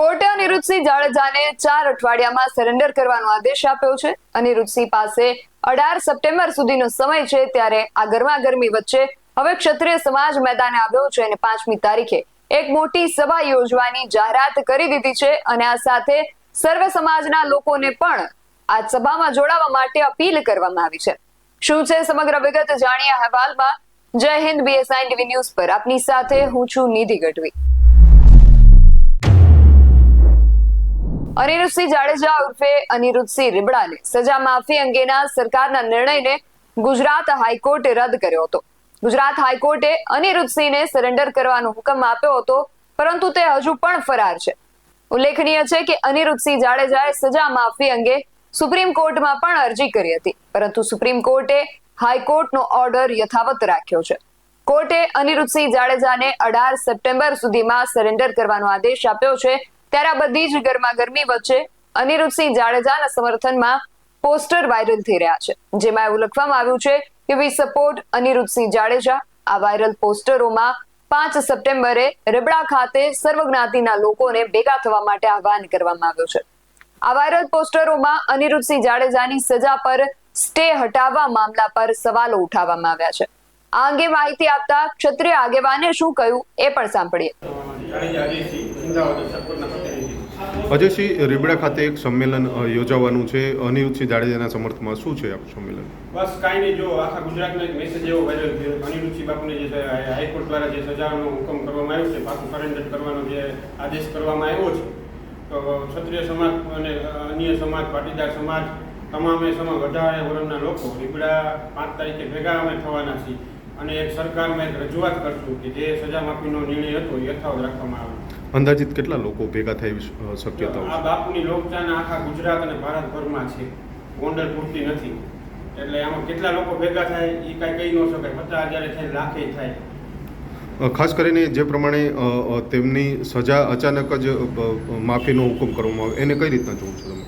કોર્ટે અનિરુદ્ધસિંહ જાડેજાને ચાર અઠવાડિયામાં સરેન્ડર કરવાનો આદેશ આપ્યો છે. અનિરુદ્ધસિંહ પાસે અઢાર સપ્ટેમ્બર સુધીનો સમય છે ત્યારે આ ગરમાગરમી વચ્ચે હવે ક્ષત્રિય સમાજ મેદાને આવ્યો છે અને પાંચમી તારીખે એક મોટી સભા યોજવાની જાહેરાત કરી દીધી છે અને આ સાથે સર્વ સમાજના લોકોને પણ આ સભામાં જોડાવા માટે અપીલ કરવામાં આવી છે. શું છે સમગ્ર વિગત? જાણીએ અહેવાલમાં. જય હિન્દ બીએસઆઈ ટીવી ન્યૂઝ પર. આપની સાથે હું છું નિધિ ગઢવી. અનિરુદ્ધસિંહ જાડેજા ઉર્ફે અનિરુદ્ધસિંહ રીબડાને સજા માફી અંગેના સરકારના નિર્ણયને ગુજરાત હાઈકોર્ટે રદ કર્યો હતો. ગુજરાત હાઈકોર્ટે અનિરુદ્ધસિંહને સરેન્ડર કરવાનો હુકમ આપ્યો હતો, પરંતુ તે હજુ પણ ફરાર છે. ઉલ્લેખનીય છે કે અનિરુદ્ધસિંહ જાડેજાએ સજા માફી અંગે સુપ્રીમ કોર્ટમાં પણ અરજી કરી હતી, પરંતુ સુપ્રીમ કોર્ટે હાઈકોર્ટનો ઓર્ડર યથાવત રાખ્યો છે. કોર્ટે અનિરુદ્ધસિંહ જાડેજાને અઢાર સપ્ટેમ્બર સુધીમાં સરેન્ડર કરવાનો આદેશ આપ્યો છે ત્યારે આ બધી જ ગરમાગરમી વચ્ચે અનિરુદ્ધસિંહ જાડેજાના સમર્થનમાં પોસ્ટર વાયરલ થઈ રહ્યા છે. જેમાં એવું લખવામાં આવ્યું છે કે વી સપોર્ટ અનિરુદ્ધસિંહ જાડેજા. આ વાયરલ પોસ્ટરોમાં પાંચ સપ્ટેમ્બરે રેબડા ખાતે સર્વજ્ઞાતિના લોકોને ભેગા થવા માટે આહવાન કરવામાં આવ્યું છે. આ વાયરલ પોસ્ટરોમાં અનિરુદ્ધસિંહ જાડેજાની સજા પર સ્ટે હટાવવા મામલા પર સવાલો ઉઠાવવામાં આવ્યા છે. આ અંગે માહિતી આપતા ક્ષત્રિય આગેવાને શું કહ્યું એ પણ સાંભળીએ. અજયસિંહ રીબડા ખાતે એક સંમેલન યોજાવાનું છે. અનિરુદ્ધસિંહ જાડેજાના સમર્થમાં શું છે આ સંમેલન? બસ કાંઈ નહીં જો આખા ગુજરાતનો એક મેસેજ એવો વાયરલ થયો. અનિરુદ્ધસિંહ બાપુને જે હાઈકોર્ટ દ્વારા જે સજાનો હુકમ કરવામાં આવ્યો છે પાછું સરેન્ડર કરવાનો જે આદેશ કરવામાં આવ્યો છે તો ક્ષત્રિય સમાજ અને અન્ય સમાજ પાટીદાર સમાજ તમામે સમાજ વધારે વર્ગના લોકો રીબડા પાંચ તારીખે ભેગા અમે થવાના છીએ. અને એક સરકારમાં એક રજૂઆત કરશું કે જે સજા માફીનો નિર્ણય હતો યથાવત રાખવામાં આવે અંદાજિત કેટલા લોકો ભેગા અ, શક્યતાઓ આ બાપની લોકચાના આખા ગુજરાત અને ભારતભરમાં છે. ગોંડલ પૂરતી નથી. એટલે આમાં કેટલા લોકો ભેગા થાય એ કાંઈ કહી ન શકાય. પચાસ હજારે થાય લાખે થાય. ખાસ કરીને જે પ્રમાણે તેમની સજા અચાનક જ માફીનો હુકમ કરવામાં આવે. એને કઈ રીતના જોવું છો તમે?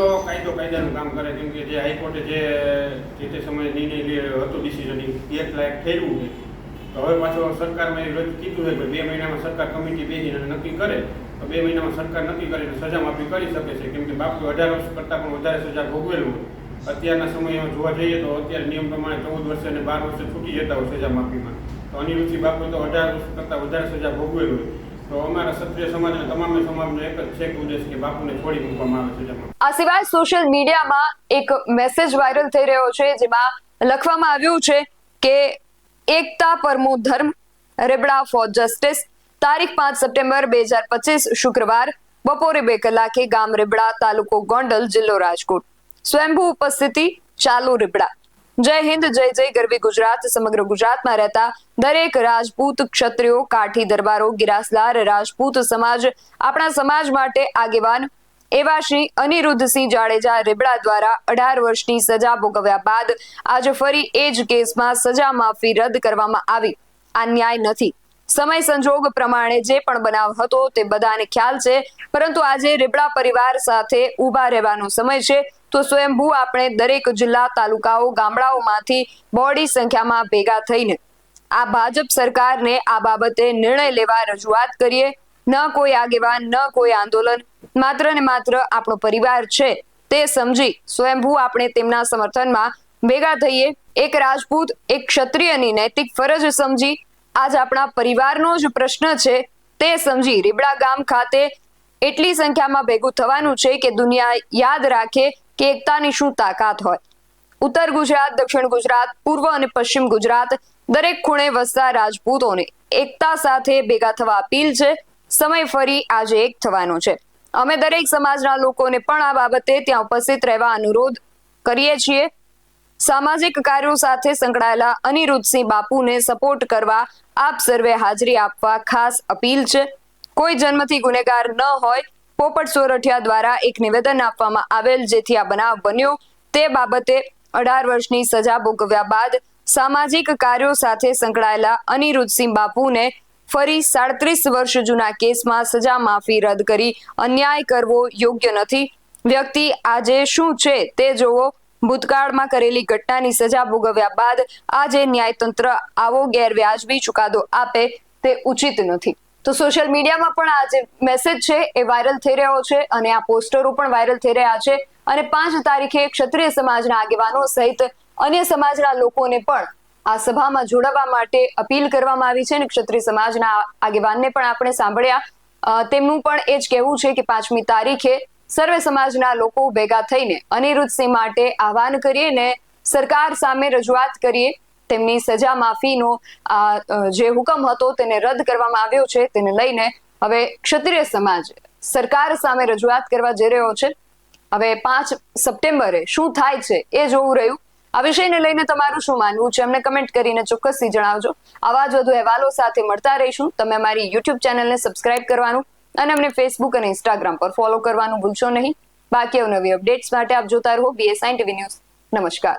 તો કાયદો કાયદાનું કામ કરે, કેમ કે જે હાઈકોર્ટે જે જે તે સમયે નિર્ણય લે હતો ડિસિઝન એક લાયક ઠેરવું છે. તો હવે પાછો સરકારમાં એ કીધું છે કે બે મહિનામાં સરકાર કમિટી બેસીને નક્કી કરે. તો બે મહિનામાં સરકાર નક્કી કરીને સજા માફી કરી શકે છે. કેમ કે બાપુ અઢાર વર્ષ કરતાં પણ વધારે સજા ભોગવેલું અત્યારના સમયમાં જોવા જઈએ તો અત્યારે નિયમ પ્રમાણે ચૌદ વર્ષે અને બાર વર્ષે છૂટી જતા હોય સજા માફીમાં. તો અનિરુચિ બાપુ તો અઢાર વર્ષ કરતાં વધારે સજા ભોગવેલું હોય. આ સિવાય સોશિયલ મીડિયામાં એક મેસેજ વાયરલ થઈ રહ્યો છે, જેમાં લખવામાં આવ્યું છે કે એકતા પરમો ધર્મ, રેબડા ફોર જસ્ટિસ તારીખ પાંચ સપ્ટેમ્બર બે હજાર પચીસ શુક્રવાર, બપોરે બે કલાકે ગામ રેબડા તાલુકો ગોંડલ જિલ્લો રાજકોટ. સ્વયંભૂ ઉપસ્થિતિ, ચાલુ રેબડા. જય હિન્દ, જય જય ગરવી ગુજરાત. સમગ્ર ગુજરાતમાં રહેતા દરેક રાજપૂત, ક્ષત્રિયો, કાઠી, દરબારો, ગિરાસદાર, રાજપૂત સમાજ, આપણા સમાજ માટે આગેવાન એવા શ્રી અનિરુદ્ધસિંહ જાડેજા રેબડા દ્વારા અઢાર વર્ષની સજા ભોગવ્યા બાદ આજે ફરી એ જ કેસમાં સજા માફી રદ કરવામાં આવી. આ ન્યાય નથી. સમય સંજોગ પ્રમાણે જે પણ બનાવ હતો તે બધાને ખ્યાલ છે, પરંતુ આજે રેબડા પરિવાર સાથે ઊભા રહેવાનો સમય છે. તો સ્વયંભૂ આપણે દરેક જિલ્લા તાલુકાઓ, ગામડાઓમાંથી બોડી સંખ્યામાં ભેગા થઈને આ ભાજપ સરકારને આ બાબતે નિર્ણય લેવા રજૂઆત કરીએ. ન કોઈ આગેવાન, ન કોઈ આંદોલન, માત્ર ને માત્ર આપણો પરિવાર છે તે સમજી સ્વયંભૂ આપણે તેમના સમર્થનમાં ભેગા થઈએ. એક રાજપૂત, એક ક્ષત્રિયની નૈતિક ફરજ સમજી આજ આપણા પરિવારનો જ પ્રશ્ન છે. તે સમજી રીબડા ગામ ખાતે એટલી સંખ્યામાં ભેગું થવાનું છે કે દુનિયા યાદ રાખે કે એકતાની શું તાકાત હોય? ઉત્તર ગુજરાત, દક્ષિણ ગુજરાત, પૂર્વ અને પશ્ચિમ ગુજરાત દરેક ખૂણે વસતા રાજપૂતોને એકતા સાથે ભેગા થવા અપીલ છે. સમય ફરી આજે એક થવાનો છે. અમે દરેક સમાજના લોકોને પણ આ બાબતે ત્યાં ઉપસ્થિત રહેવા અનુરોધ કરીએ છીએ. સામાજિક કાર્યો સાથે સંકળાયેલા અનિરુદ્ધસિંહ બાપુને સપોર્ટ કરવા આપ સર્વે હાજરી આપવા ખાસ અપીલ છે. કોઈ જન્મથી ગુનેગાર ન હોય પોપટ સોરઠિયા દ્વારા એક નિવેદન આપવામાં આવેલ જેથી આ બનાવ બન્યો. તે બાબતે અઢાર વર્ષની સજા ભોગવ્યા બાદ સામાજિક કાર્યો સાથે સંકળાયેલા અનિરુદ્ધસિંહ બાપુને ફરી સાડત્રીસ વર્ષ જૂના કેસમાં સજા માફી રદ કરી અન્યાય કરવો યોગ્ય નથી. વ્યક્તિ આજે શું છે તે જોવો. ભૂતકાળમાં કરેલી ઘટનાની સજા ભોગવ્યા બાદ આજે ન્યાયતંત્ર આવો ગેરવ્યાજબી ચુકાદો આપે તે ઉચિત નથી. તો સોશિયલ મીડિયામાં પણ આ જે મેસેજ છે એ વાયરલ થઈ રહ્યો છે અને આ પોસ્ટરો પણ વાયરલ થઈ રહ્યા છે અને પાંચ તારીખે ક્ષત્રિય સમાજના આગેવાનો સહિત અન્ય સમાજના લોકોને પણ આ સભામાં જોડાવા માટે અપીલ કરવામાં આવી છે અને ક્ષત્રિય સમાજના આગેવાનને પણ આપણે સાંભળ્યા. તેમનું પણ એ જ કહેવું છે કે પાંચમી તારીખે સર્વે સમાજના લોકો ભેગા થઈને અનિરુદ્ધસિંહ માટે આહવાન કરીએ ને સરકાર સામે રજૂઆત કરીએ તેમની સજા માફીનો આ જે હુકમ હતો તેને રદ કરવામાં આવ્યો છે. તેને લઈને હવે ક્ષત્રિય સમાજ સરકાર સામે રજૂઆત કરવા જઈ રહ્યો છે. હવે પાંચ સપ્ટેમ્બરે શું થાય છે એ જોવું રહ્યું. આ વિષયને લઈને તમારું શું માનવું છે? અમને કમેન્ટ કરીને ચોક્કસથી જણાવજો. આવા જ વધુ અહેવાલો સાથે મળતા રહીશું. તમે અમારી યુટ્યુબ ચેનલને સબસ્ક્રાઇબ કરવાનું અને અમને ફેસબુક અને ઇન્સ્ટાગ્રામ પર ફોલો કરવાનું ભૂલશો નહીં. બાકી નવી અપડેટ્સ માટે આપ જોતા રહો. બીએસઆઈ ટીવી ન્યૂઝ નમસ્કાર.